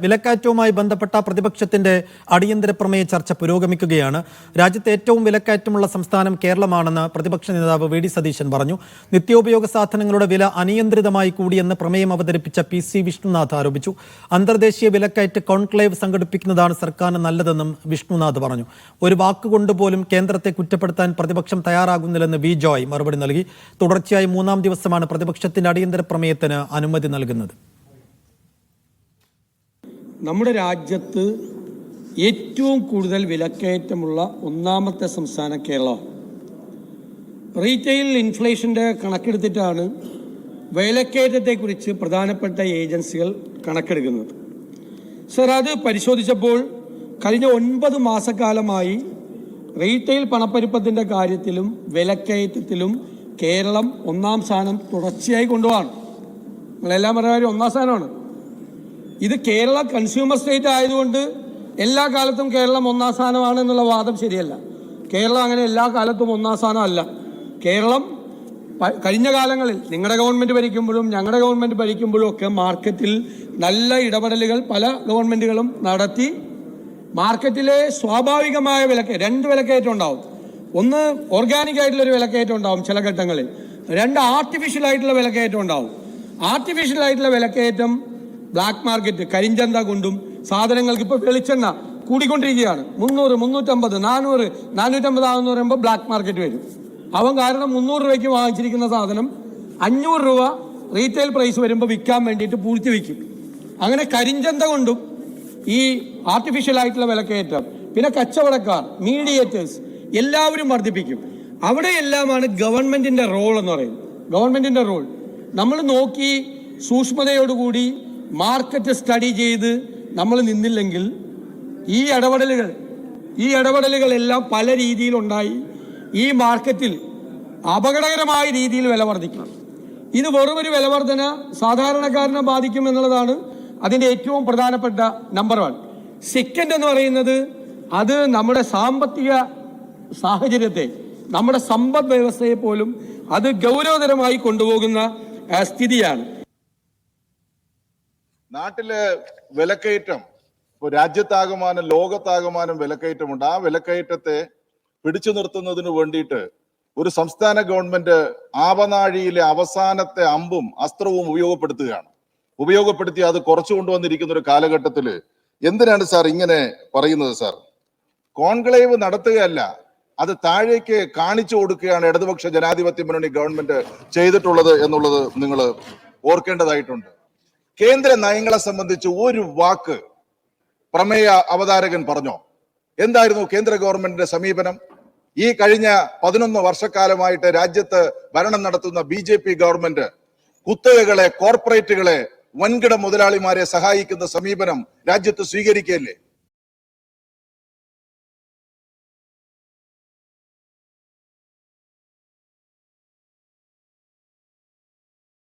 വിലക്കയറ്റവുമായി ബന്ധപ്പെട്ട പ്രതിപക്ഷത്തിന്റെ അടിയന്തര പ്രമേയ ചർച്ച പുരോഗമിക്കുകയാണ്. രാജ്യത്തെ ഏറ്റവും വിലക്കയറ്റമുള്ള സംസ്ഥാനം കേരളമാണെന്ന് പ്രതിപക്ഷ നേതാവ് വി ഡി സതീശൻ പറഞ്ഞു. നിത്യോപയോഗ സാധനങ്ങളുടെ വില അനിയന്ത്രിതമായി കൂടിയെന്ന് പ്രമേയം അവതരിപ്പിച്ച പി സി വിഷ്ണുനാഥ് ആരോപിച്ചു. അന്തർദേശീയ വിലക്കയറ്റ് കോൺക്ലേവ് സംഘടിപ്പിക്കുന്നതാണ് സർക്കാരിന് നല്ലതെന്നും വിഷ്ണുനാഥ് പറഞ്ഞു. ഒരു വാക്കുകൊണ്ട് പോലും കേന്ദ്രത്തെ കുറ്റപ്പെടുത്താൻ പ്രതിപക്ഷം തയ്യാറാകുന്നില്ലെന്ന് വി ജോയ് മറുപടി നൽകി. തുടർച്ചയായി മൂന്നാം ദിവസമാണ് പ്രതിപക്ഷത്തിന്റെ അടിയന്തര പ്രമേയത്തിന് അനുമതി നൽകുന്നത്. നമ്മുടെ രാജ്യത്ത് ഏറ്റവും കൂടുതൽ വിലക്കയറ്റമുള്ള ഒന്നാമത്തെ സംസ്ഥാനം കേരളമാണ് റീറ്റെയിൽ ഇൻഫ്ലേഷന്റെ കണക്കെടുത്തിട്ടാണ് വിലക്കയറ്റത്തെക്കുറിച്ച് പ്രധാനപ്പെട്ട ഏജൻസികൾ കണക്കെടുക്കുന്നത്. സർ അത് പരിശോധിച്ചപ്പോൾ കഴിഞ്ഞ ഒൻപത് മാസക്കാലമായി റീറ്റെയിൽ പണപ്പെരുപ്പത്തിന്റെ കാര്യത്തിലും വിലക്കയറ്റത്തിലും കേരളം ഒന്നാം സ്ഥാനം തുടർച്ചയായി കൊണ്ടുപോകാണ് നിങ്ങളെല്ലാം പറഞ്ഞ കാര്യം ഒന്നാം സ്ഥാനമാണ്. ഇത് കേരള കൺസ്യൂമർ സ്റ്റേറ്റ് ആയതുകൊണ്ട് എല്ലാ കാലത്തും കേരളം ഒന്നാം സ്ഥാനമാണ് എന്നുള്ള വാദം ശരിയല്ല. കേരളം അങ്ങനെ എല്ലാ കാലത്തും ഒന്നാം സ്ഥാനമല്ല കേരളം കഴിഞ്ഞ കാലങ്ങളിൽ നിങ്ങളുടെ ഗവൺമെന്റ് ഭരിക്കുമ്പോഴും ഞങ്ങളുടെ ഗവൺമെന്റ് ഭരിക്കുമ്പോഴും ഒക്കെ മാർക്കറ്റിൽ നല്ല ഇടപെടലുകൾ പല ഗവൺമെന്റുകളും നടത്തി മാർക്കറ്റിലെ സ്വാഭാവികമായ വിലക്ക് രണ്ട് വിലക്കയറ്റം ഉണ്ടാവും. ഒന്ന് ഓർഗാനിക് ആയിട്ടുള്ള ഒരു വിലക്കയറ്റം ഉണ്ടാവും ചില ഘട്ടങ്ങളിൽ. രണ്ട് ആർട്ടിഫിഷ്യൽ ആയിട്ടുള്ള വിലക്കയറ്റം ഉണ്ടാവും. ആർട്ടിഫിഷ്യൽ ആയിട്ടുള്ള വിലക്കയറ്റം ബ്ലാക്ക് മാർക്കറ്റ് കരിഞ്ചന്ത കൊണ്ടും സാധനങ്ങൾക്ക് ഇപ്പോൾ വെളിച്ചെണ്ണ കൂടിക്കൊണ്ടിരിക്കുകയാണ്. മുന്നൂറ് മുന്നൂറ്റമ്പത് നാനൂറ് നാനൂറ്റമ്പത് ആകുന്ന പറയുമ്പോൾ ബ്ലാക്ക് മാർക്കറ്റ് വരും. അവൻ കാരണം മുന്നൂറ് രൂപയ്ക്ക് വാങ്ങിച്ചിരിക്കുന്ന സാധനം അഞ്ഞൂറ് രൂപ റീറ്റെയിൽ പ്രൈസ് വരുമ്പോൾ വിൽക്കാൻ വേണ്ടിയിട്ട് പൂഴ്ത്തി വയ്ക്കും അങ്ങനെ കരിഞ്ചന്ത കൊണ്ടും ഈ ആർട്ടിഫിഷ്യൽ ആയിട്ടുള്ള വിലക്കയറ്റം പിന്നെ കച്ചവടക്കാർ മീഡിയേറ്റേഴ്സ് എല്ലാവരും വർദ്ധിപ്പിക്കും. അവിടെയെല്ലാമാണ് ഗവൺമെന്റിന്റെ റോൾ എന്ന് പറയുന്നത്. ഗവൺമെന്റിന്റെ റോൾ നമ്മൾ നോക്കി സൂക്ഷ്മതയോടുകൂടി മാർക്കറ്റ് സ്റ്റഡി ചെയ്ത് നമ്മൾ നിന്നില്ലെങ്കിൽ ഈ ഇടപെടലുകൾ ഈ ഇടപെടലുകളെല്ലാം പല രീതിയിലുണ്ടായി ഈ മാർക്കറ്റിൽ അപകടകരമായ രീതിയിൽ വില വർദ്ധിക്കണം ഇത് വെറും ഒരു വില വർധന സാധാരണക്കാരനെ ബാധിക്കും എന്നുള്ളതാണ് അതിന്റെ ഏറ്റവും പ്രധാനപ്പെട്ട നമ്പർ വൺ സെക്കൻഡ് എന്ന് പറയുന്നത് അത് നമ്മുടെ സാമ്പത്തിക സാഹചര്യത്തെ നമ്മുടെ സമ്പദ് വ്യവസ്ഥയെ പോലും അത് ഗൗരവതരമായി കൊണ്ടുപോകുന്ന സ്ഥിതിയാണ്. നാട്ടിൽ വിലക്കയറ്റം ഇപ്പൊ രാജ്യത്താകമാനം ലോകത്താകമാനം വിലക്കയറ്റമുണ്ട്. ആ വിലക്കയറ്റത്തെ പിടിച്ചു നിർത്തുന്നതിന് വേണ്ടിയിട്ട് ഒരു സംസ്ഥാന ഗവൺമെന്റ് ആവനാഴിയിലെ അവസാനത്തെ അമ്പും അസ്ത്രവും ഉപയോഗപ്പെടുത്തുകയാണ്. ഉപയോഗപ്പെടുത്തി അത് കുറച്ചു കൊണ്ടുവന്നിരിക്കുന്ന ഒരു കാലഘട്ടത്തിൽ എന്തിനാണ് സാർ ഇങ്ങനെ പറയുന്നത് സാർ? കോൺക്ലേവ് നടത്തുകയല്ല അത് താഴേക്ക് കാണിച്ചു കൊടുക്കുകയാണ് ഇടതുപക്ഷ ജനാധിപത്യ മുന്നണി ഗവൺമെന്റ് ചെയ്തിട്ടുള്ളത് എന്നുള്ളത് നിങ്ങൾ ഓർക്കേണ്ടതായിട്ടുണ്ട്. കേന്ദ്ര നയങ്ങളെ സംബന്ധിച്ച് ഒരു വാക്ക് പ്രമേയ അവതാരകൻ പറഞ്ഞോ? എന്തായിരുന്നു കേന്ദ്ര ഗവൺമെന്റിന്റെ സമീപനം? ഈ കഴിഞ്ഞ പതിനൊന്ന് വർഷക്കാലമായിട്ട് രാജ്യത്ത് ഭരണം നടത്തുന്ന ബി ജെ പി ഗവൺമെന്റ് കുത്തകകളെ കോർപ്പറേറ്റുകളെ വൻകിട മുതലാളിമാരെ സഹായിക്കുന്ന സമീപനം രാജ്യത്ത് സ്വീകരിക്കുകയല്ലേ?